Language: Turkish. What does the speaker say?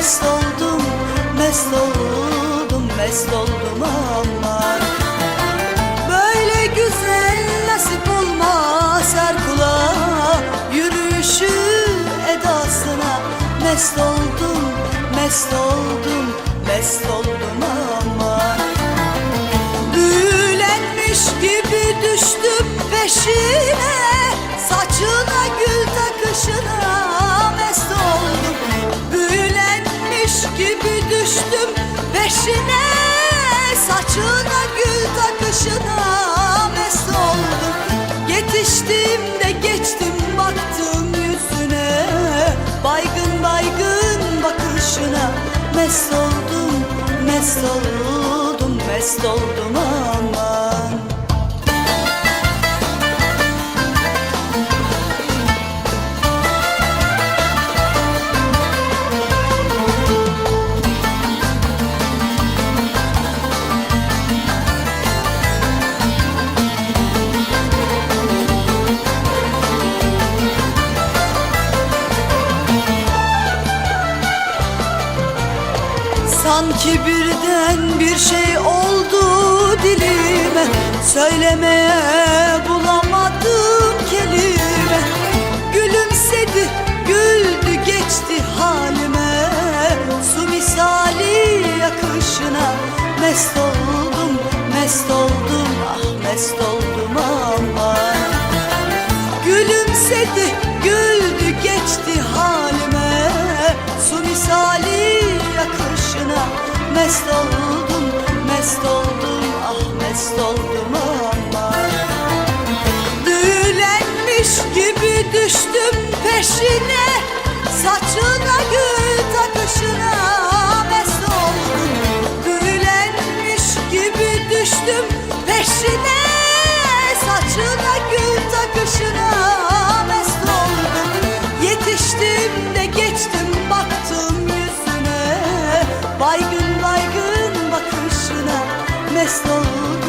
Mest oldum, mest oldum, mest oldum aman Böyle güzel nasip olmaz her kula Yürüyüşü edasına. Mest oldum, mest oldum, mest oldum aman Büyülenmiş gibi düştüm peşine Saçına gül takışına peşine Saçına gül takışına mest oldum. Yetiştim de geçtim baktım yüzüne. Baygın baygın bakışına Mest oldum, mest oldum, mest oldum aman Sanki birden bir şey oldu dilime. Söylemeye bulamadım kelime. Gülümsedi, güldü geçti halime. Su misali yakışına Mest oldum, mest oldum, ah mest oldum aman. Gülümsedi, güldü geçti halime. Su misali Mest oldum, mest oldum, ah mest oldum ama. Düğülenmiş gibi düştüm peşine Estou